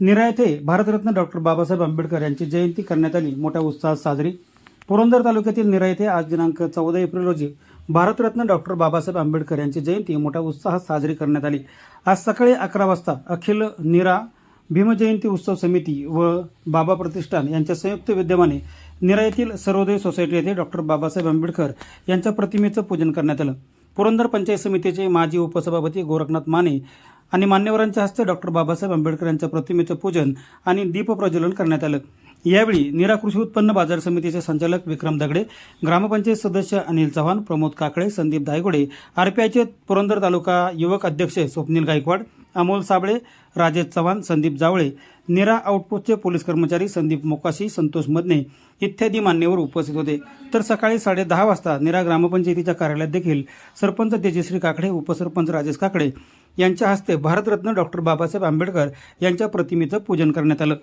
निरा येथे भारतरत्न डॉक्टर बाबासाहेब आंबेडकर यांची जयंती करण्यात आली. मोठ्या उत्साहात साजरी. पुरंदर तालुक्यातील निरा येथे आज दिनांक चौदा एप्रिल रोजी भारतरत्न डॉक्टर बाबासाहेब आंबेडकर यांची जयंती मोठ्या उत्साहात साजरी करण्यात आली. आज सकाळी अकरा वाजता अखिल निरा भीमजयंती उत्सव समिती व बाबा प्रतिष्ठान यांच्या संयुक्त विद्यमाने निरा येथील सर्वोदय सोसायटी येथे डॉक्टर बाबासाहेब आंबेडकर यांच्या प्रतिमेचं पूजन करण्यात आलं. पुरंदर पंचायत समितीचे माजी उपसभापती गोरखनाथ माने आणि मान्यवरांच्या हस्ते डॉक्टर बाबासाहेब आंबेडकर यांच्या प्रतिमेचं पूजन आणि दीपप्रज्वलन करण्यात आलं. यावेळी निरा कृषी उत्पन्न बाजार समितीचे संचालक विक्रम दगडे ग्रामपंचायत सदस्य अनिल चव्हाण प्रमोद काकडे संदीप धायगुडे आरपीआयचे पुरंदर तालुका युवक अध्यक्ष स्वप्नील गायकवाड अमोल साबळे राजेश चव्हाण संदीप जावळे निरा आउटपोस्टचे पोलीस कर्मचारी संदीप मोकाशी संतोष मदने इत्यादी मान्यवर उपस्थित होते. तर सकाळी साडेदहा वाजता निरा ग्रामपंचायतीच्या कार्यालयात देखील सरपंच तेजश्री काकडे उपसरपंच राजेश काकडे यांच्या हस्ते भारतरत्न डॉक्टर बाबासाहेब आंबेडकर यांच्या प्रतिमेचं पूजन करण्यात आलं.